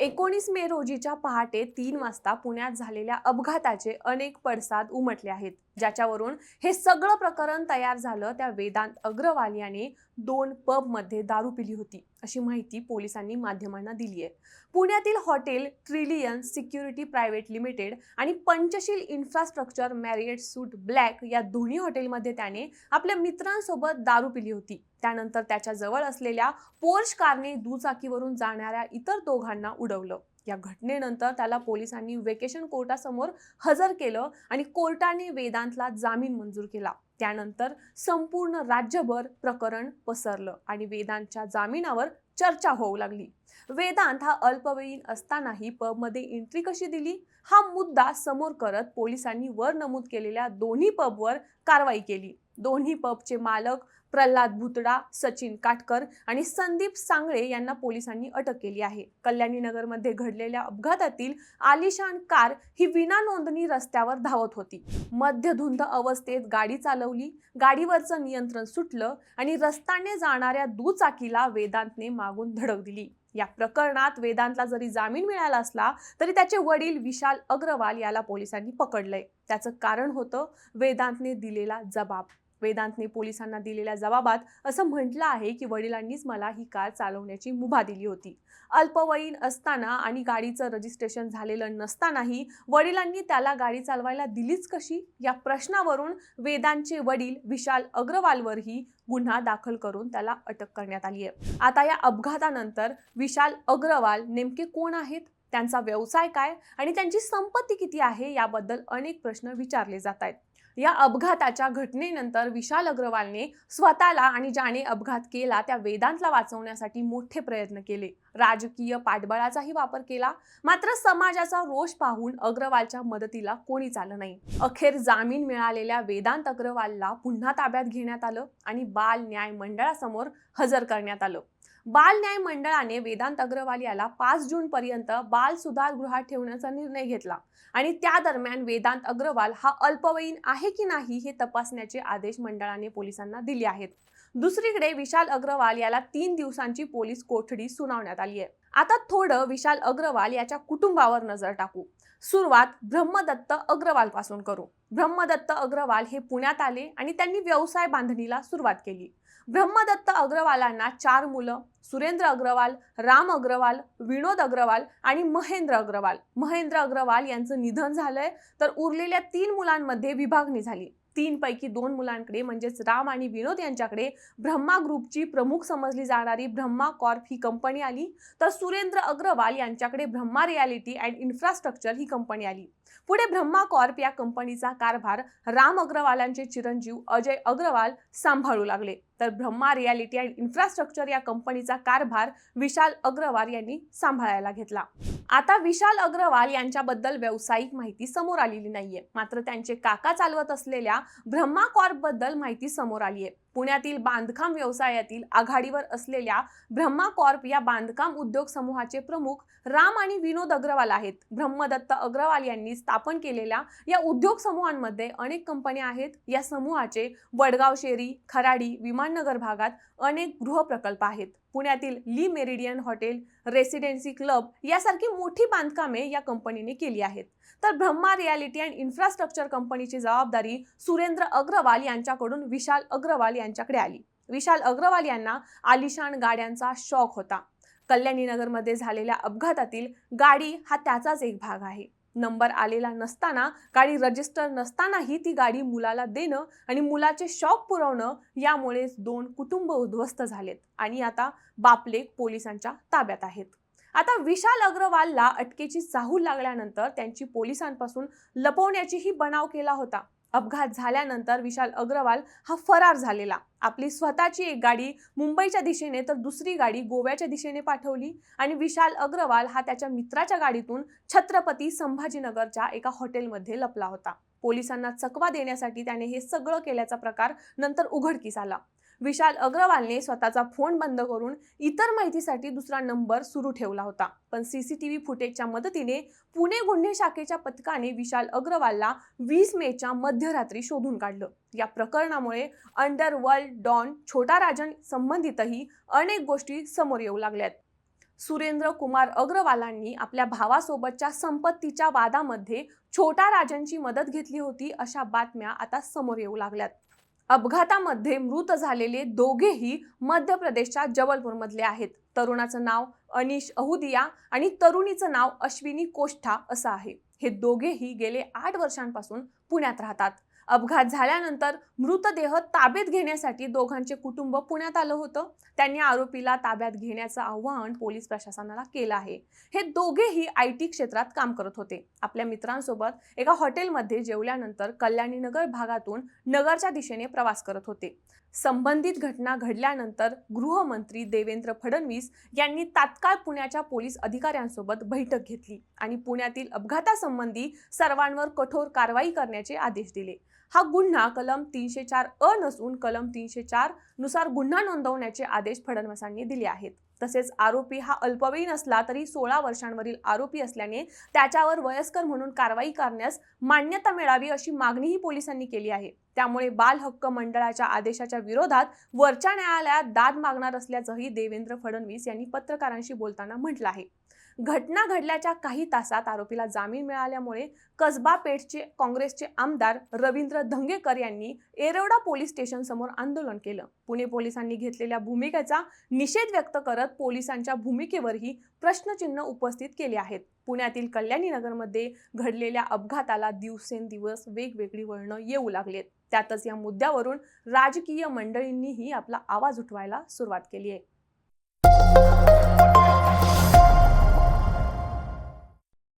एकोणीस मे रोजीच्या पहाटे तीन वाजता पुण्यात झालेल्या अपघाताचे अनेक पडसाद उमटले आहेत. ज्याच्यावरून हे सगळं प्रकरण तयार झालं त्या वेदांत अग्रवाल याने दोन पबमध्ये दारू पिली होती अशी माहिती पोलिसांनी माध्यमांना दिली आहे पुण्यातील hotel trillion security private limited आणि Panchshil infrastructure Marriott suite black या दोन्ही हॉटेलमध्ये त्याने आपल्या मित्रांसोबत दारू पिली होती. त्यानंतर त्याच्याजवळ असलेल्या पोर्श कारने दुचाकीवरून जाणाऱ्या इतर दोघांना उडवलं. या घटनेनंतर त्याला पोलिसांनी वेकेशन कोर्टासमोर हजर केलं आणि कोर्टाने वेदांतला जामीन मंजूर केला. त्यानंतर संपूर्ण राज्यभर प्रकरण पसरलं आणि वेदांतच्या जामिनावर चर्चा होऊ लागली. वेदांत हा अल्पवयीन असतानाही पबमध्ये एंट्री कशी दिली? हा मुद्दा समोर करत पोलिसांनी वर नमूद केलेल्या दोन्ही पबवर कारवाई केली. दोन्ही पबचे मालक प्रल्हाद भुतडा सचिन काटकर आणि संदीप सांगळे यांना पोलिसांनी अटक केली आहे. कल्याणी नगरमध्ये घडलेल्या अपघातातील आलिशान कार ही विना नोंदणी रस्त्यावर धावत होती. मध्यधुंद अवस्थेत गाडी चालवली गाडीवरचं नियंत्रण सुटलं आणि रस्त्याने जाणाऱ्या दुचाकीला वेदांतने मागून धडक दिली. या प्रकरणात वेदांतला जरी जामीन मिळाला असला तरी त्याचे वडील विशाल अग्रवाल याला पोलिसांनी पकडलंय. त्याचं कारण होतं वेदांतने दिलेला जबाब. वेदांतने पोलिसांना दिलेल्या जबाबात असं म्हटलं आहे की वडिलांनीच मला ही कार चालवण्याची मुभा दिली होती. अल्पवयीन असताना आणि गाडीचं रजिस्ट्रेशन झालेलं नसतानाही वडिलांनी त्याला गाडी चालवायला दिलीच कशी? या प्रश्नावरून वेदांतचे वडील विशाल अग्रवालवरही गुन्हा दाखल करून त्याला अटक करण्यात आली आहे. आता या अपघातानंतर विशाल अग्रवाल नेमके कोण आहेत? त्यांचा व्यवसाय काय? आणि त्यांची संपत्ती किती आहे? याबद्दल अनेक प्रश्न विचारले जात आहेत. या अपघाताच्या घटनेनंतर विशाल अग्रवालने स्वतःला आणि ज्याने अपघात केला त्या वेदांतला वाचवण्यासाठी मोठे प्रयत्न केले. राजकीय पाठबळाचाही वापर केला. मात्र समाजाचा रोष पाहून अग्रवालच्या मदतीला कोणीच आलं नाही. अखेर जामीन मिळालेल्या वेदांत अग्रवालला पुन्हा ताब्यात घेण्यात आलं आणि बाल न्याय मंडळासमोर हजर करण्यात आलं. बाल न्याय मंडळाने वेदांत अग्रवाल याला पाच जून पर्यंत बाल सुधारगृहात ठेवण्याचा निर्णय घेतला. आणि त्या दरम्यान वेदांत अग्रवाल हा अल्पवयीन आहे की नाही हे तपासण्याचे आदेश मंडळाने पोलिसांना दिले आहेत. दुसरीकडे विशाल अग्रवाल याला तीन दिवसांची पोलीस कोठडी सुनावण्यात आली आहे. आता थोडं विशाल अग्रवाल याच्या कुटुंबावर नजर टाकू. सुरुवात ब्रह्मदत्त अग्रवाल पासून करू. ब्रह्मदत्त अग्रवाल हे पुण्यात आले आणि त्यांनी व्यवसाय बांधणीला सुरुवात केली. ब्रह्मदत्त अग्रवालांना चार मुलं सुरेंद्र अग्रवाल राम अग्रवाल विनोद अग्रवाल आणि महेंद्र अग्रवाल. महेंद्र अग्रवाल यांचं निधन झालंय. तर उरलेल्या तीन मुलांमध्ये विभागणी झाली. तीन पैकी दोन मुलांकडे म्हणजेच राम आणि विनोद यांच्याकडे ब्रह्मा ग्रुपची प्रमुख समजली जाणारी ब्रह्मा कॉर्प ही कंपनी आली. तर सुरेंद्र अग्रवाल यांच्याकडे ब्रह्मा रियालिटी अँड इन्फ्रास्ट्रक्चर ही कंपनी आली. पुढे ब्रह्मा कॉर्प या कंपनीचा कारभार राम अग्रवालांचे चिरंजीव अजय अग्रवाल सांभाळू लागले. तर ब्रह्मा रियालिटी अँड इन्फ्रास्ट्रक्चर या कंपनीचा कारभार विशाल अग्रवाल यांनी सांभाळायला घेतला. आता विशाल अग्रवाल यांच्याबद्दल व्यावसायिक माहिती समोर आलेली नाहीये. मात्र त्यांचे काका चालवत असलेल्या ब्रह्मा कॉर्पबद्दल माहिती समोर आली आहे पुण्यातील बांधकाम व्यवसायातील आघाडीवर असलेल्या ब्रह्मा कॉर्प या बांधकाम उद्योग समूहाचे प्रमुख राम आणि विनोद अग्रवाल आहेत. ब्रह्मदत्त अग्रवाल यांनी स्थापन केलेल्या या उद्योग समूहांमध्ये अनेक कंपन्या आहेत. या समूहाचे वडगाव शेरी खराडी विमाननगर भागात अनेक गृहप्रकल्प आहेत. पुण्यातील Le Meridien hotel residency club यासारखी मोठी बांधकामे या कंपनीने केली आहेत. तर ब्रह्मा रियालिटी अँड इन्फ्रास्ट्रक्चर कंपनीची जबाबदारी सुरेंद्र अग्रवाल यांच्याकडून विशाल अग्रवाल यांच्याकडे आली. विशाल अग्रवाल यांना आलिशान गाड्यांचा शौक होता. कल्याणीनगरमध्ये झालेल्या अपघातातील गाडी हा त्याचाच एक भाग आहे. नंबर आलेला नसताना गाडी रजिस्टर नसतानाही ती गाडी मुलाला देणं आणि मुलाचे शॉक पुरवणं यामुळे दोन कुटुंब उद्ध्वस्त झालेत आणि आता बापलेक पोलिसांच्या ताब्यात आहेत. आता विशाल अग्रवालला अटकेची चाहूल लागल्यानंतर त्यांची पोलिसांपासून लपवण्याचीही बनाव केला होता. अपघात झाल्यानंतर विशाल अग्रवाल हा फरार झालेला. आपली स्वतःची एक गाडी मुंबईच्या दिशेने तर दुसरी गाडी गोव्याच्या दिशेने पाठवली आणि विशाल अग्रवाल हा त्याच्या मित्राच्या गाडीतून छत्रपती संभाजीनगरच्या एका हॉटेलमध्ये लपला होता. पोलिसांना चकवा देण्यासाठी त्याने हे सगळं केल्याचा प्रकार नंतर उघडकीस आला. विशाल अग्रवालने स्वतःचा फोन बंद करून इतर माहितीसाठी दुसरा नंबर सुरू ठेवला होता. पण सीसीटीव्ही फुटेजच्या मदतीने पुणे गुन्हे शाखेच्या पथकाने विशाल अग्रवालला वीस मेच्या मध्यरात्री शोधून काढलं. या प्रकरणामुळे अंडरवर्ल्ड डॉन छोटा राजन संबंधितही अनेक गोष्टी समोर येऊ लागल्यात. सुरेंद्र कुमार अग्रवालांनी आपल्या भावासोबतच्या संपत्तीच्या वादामध्ये छोटा राजांची मदत घेतली होती अशा बातम्या आता समोर येऊ लागल्यात. अपघातामध्ये मृत झालेले दोघेही मध्य प्रदेशच्या जबलपूरमधले आहेत. तरुणाचं नाव अनिश अहुदिया आणि तरुणीचं नाव अश्विनी कोष्ठा असं आहे. हे दोघेही गेले आठ वर्षांपासून पुण्यात राहतात. अपघात झाल्यानंतर मृतदेह ताब्यात घेण्यासाठी दोघांचे कुटुंब पुण्यात आलं होतं. त्यांनी आरोपीला ताब्यात घेण्याचं आवाहन पोलीस प्रशासनाला केलं आहे. हे दोघेही आय टी क्षेत्रात काम करत होते. आपल्या मित्रांसोबत एका हॉटेलमध्ये जेवल्यानंतर कल्याणी नगर भागातून नगरच्या दिशेने प्रवास करत होते. संबंधित घटना घडल्यानंतर गृहमंत्री देवेंद्र फडणवीस यांनी तात्काळ पुण्याच्या पोलीस अधिकाऱ्यांसोबत बैठक घेतली आणि पुण्यातील अपघातासंबंधी सर्वांवर कठोर कारवाई करण्याचे आदेश दिले. हा गुन्हा कलम तीनशे चार अ नसून कलम तीनशे चारनुसार गुन्हा नोंदवण्याचे आदेश फडणवीसांनी दिले आहेत. तसेच आरोपी हा अल्पवयीन असला तरी सोळा वर्षांवरील आरोपी असल्याने त्याच्यावर वयस्कर म्हणून कारवाई करण्यास मान्यता मिळावी अशी मागणीही पोलिसांनी केली आहे. त्यामुळे बाल हक्क मंडळाच्या आदेशाच्या विरोधात वरच्या न्यायालयात दाद मागणार असल्याचंही देवेंद्र फडणवीस यांनी पत्रकारांशी बोलताना म्हटलं आहे. घटना घडल्याच्या काही तासात आरोपीला जामीन मिळाल्यामुळे कसबा पेठचे काँग्रेसचे आमदार रवींद्र धंगेकर यांनी एरवडा पोलीस स्टेशन समोर आंदोलन केलं. पुणे पोलिसांनी घेतलेल्या भूमिकेचा निषेध व्यक्त करत पोलिसांच्या भूमिकेवरही प्रश्नचिन्ह उपस्थित केले आहेत. पुण्यातील कल्याणी नगरमध्ये घडलेल्या अपघाताला दिवसेंदिवस वेगवेगळी वळणं येऊ लागलेत. त्यातच या मुद्द्यावरून राजकीय मंडळींनीही आपला आवाज उठवायला सुरुवात केली आहे.